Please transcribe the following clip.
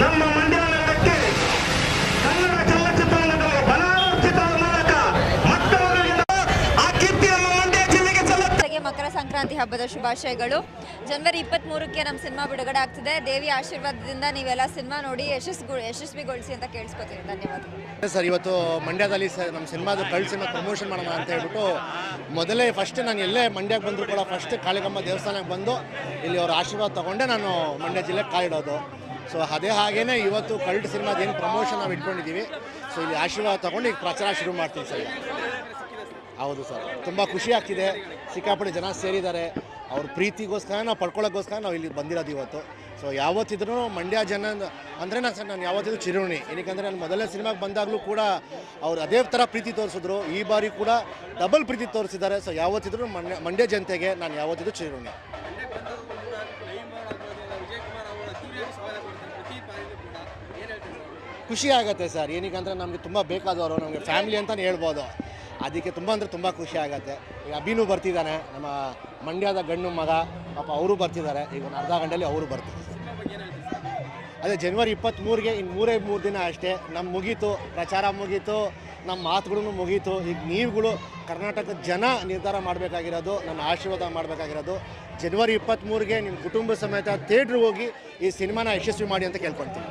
ನಮ್ಮ ಮಂಡ್ಯ ನಗರಕ್ಕೆ ಕನ್ನಡ ಚಲನಚಿತ್ರರಂಗದ ಬನಾರಸ್ ಮೂಲಕ ಮತ್ತೊಂದು ಆ ಕೀರ್ತಿ ನಮ್ಮ ಮಂಡ್ಯ ಜಿಲ್ಲೆಗೆ ಸಲ್ಲುತ್ತದೆ ಮಕರ ಸಂಕ್ರಾಂತಿ ಹಬ್ಬದ ಶುಭಾಶಯಗಳು. ಜನವರಿ ಇಪ್ಪತ್ತ್ಮೂರಕ್ಕೆ ನಮ್ಮ ಸಿನಿಮಾ ಬಿಡುಗಡೆ ಆಗ್ತಿದೆ. ದೇವಿ ಆಶೀರ್ವಾದದಿಂದ ನೀವೆಲ್ಲ ಸಿನಿಮಾ ನೋಡಿ ಯಶಸ್ಸು ಯಶಸ್ವಿಗೊಳಿಸಿ ಅಂತ ಕೇಳಿಸ್ಕೊತೀನಿ. ಧನ್ಯವಾದ ಸರ್ ಇವತ್ತು ಮಂಡ್ಯದಲ್ಲಿ ಸರ್ ನಮ್ಮ ಸಿನಿಮಾದ ಕಳ್ಸಿನ ಸಿನಿಮಾ ಪ್ರಮೋಷನ್ ಮಾಡೋಣ ಅಂತ ಹೇಳ್ಬಿಟ್ಟು ಮೊದಲೇ ಫಸ್ಟ್ ನಾನು ಎಲ್ಲೇ ಮಂಡ್ಯಕ್ಕೆ ಬಂದರೂ ಕೂಡ ಫಸ್ಟ್ ಕಾಳಿಗಮ್ಮ ದೇವಸ್ಥಾನಕ್ಕೆ ಬಂದು ಇಲ್ಲಿ ಅವರ ಆಶೀರ್ವಾದ ತಗೊಂಡೆ ನಾನು ಮಂಡ್ಯ ಜಿಲ್ಲೆಗೆ ಕಾಲಿಡೋದು. ಸೊ ಅದೇ ಹಾಗೇನೆ ಇವತ್ತು ಕಲ್ಟ್ ಸಿನಿಮಾದ ಏನು ಪ್ರಮೋಷನ್ ನಾವು ಇಟ್ಕೊಂಡಿದ್ದೀವಿ ಸೊ ಇಲ್ಲಿ ಆಶೀರ್ವಾದ ತೊಗೊಂಡು ಈಗ ಪ್ರಚಾರ ಶುರು ಮಾಡ್ತೀನಿ ಸರ್. ಹೌದು ಸರ್. ತುಂಬ ಖುಷಿ ಆಗ್ತಿದೆ. ಸಿಕ್ಕಾಪಟ್ಟೆ ಜನ ಸೇರಿದ್ದಾರೆ. ಅವ್ರ ಪ್ರೀತಿಗೋಸ್ಕರ ನಾವು ಪಡ್ಕೊಳ್ಳೋಕ್ಕೋಸ್ಕರ ನಾವು ಇಲ್ಲಿ ಬಂದಿರೋದು ಇವತ್ತು. ಸೊ ಯಾವತ್ತಿದ್ರೂ ಮಂಡ್ಯ ಜನ ಅಂದರೆ ನಾನು ಸರ್, ನಾನು ಯಾವತ್ತಿದ್ರು ಚಿರುಣಿ ಏನಕ್ಕೆ ನಾನು ಮೊದಲನೇ ಸಿನಿಮಾಗೆ ಬಂದಾಗಲೂ ಕೂಡ ಅವ್ರು ಅದೇ ಥರ ಪ್ರೀತಿ ತೋರಿಸಿದ್ರು. ಈ ಬಾರಿ ಕೂಡ ಡಬಲ್ ಪ್ರೀತಿ ತೋರಿಸಿದ್ದಾರೆ. ಸೊ ಯಾವತ್ತಿದ್ರೂ ಮಂಡ್ಯ ಮಂಡ್ಯ ಜನತೆಗೆ ನಾನು ಯಾವತ್ತಿದ್ರು ಚಿರುಣಿ ಖುಷಿ ಆಗುತ್ತೆ ಸರ್. ಏನಕ್ಕಂದ್ರೆ ನಮಗೆ ತುಂಬ ಬೇಕಾದವರು, ನಮಗೆ ಫ್ಯಾಮಿಲಿ ಅಂತಲೇ ಹೇಳ್ಬೋದು. ಅದಕ್ಕೆ ತುಂಬ ಅಂದರೆ ತುಂಬ ಖುಷಿ ಆಗುತ್ತೆ. ಈಗ ಅಭಿನೂ ಬರ್ತಿದ್ದಾನೆ, ನಮ್ಮ ಮಂಡ್ಯದ ಗಂಡು ಮಗ, ಪಾಪ ಅವರು ಬರ್ತಿದ್ದಾರೆ. ಈಗ ಒಂದು ಅರ್ಧ ಗಂಟೆಯಲ್ಲಿ ಅವರು ಬರ್ತಾರೆ ಅದೇ ಜನವರಿ ಇಪ್ಪತ್ತ್ಮೂರಿಗೆ ಇನ್ನು ಮೂರೇ ಮೂರು ದಿನ ಅಷ್ಟೇ ನಮ್ಮ ಮುಗೀತು, ಪ್ರಚಾರ ಮುಗೀತು ನಮ್ಮ ಮಾತುಗಳೂ ಮುಗೀತು. ಈಗ ನೀವುಗಳು ಕರ್ನಾಟಕದ ಜನ ನಿರ್ಧಾರ ಮಾಡಬೇಕಾಗಿರೋದು, ನನ್ನ ಆಶೀರ್ವಾದ ಮಾಡಬೇಕಾಗಿರೋದು ಜನವರಿ ಇಪ್ಪತ್ತ್ಮೂರಿಗೆ ನಿಮ್ಮ ಕುಟುಂಬ ಸಮೇತ ಥಿಯೇಟ್ರಿಗೆ ಹೋಗಿ ಈ ಸಿನಿಮಾನ ಯಶಸ್ವಿ ಮಾಡಿ ಅಂತ ಕೇಳ್ಕೊಳ್ತೀನಿ.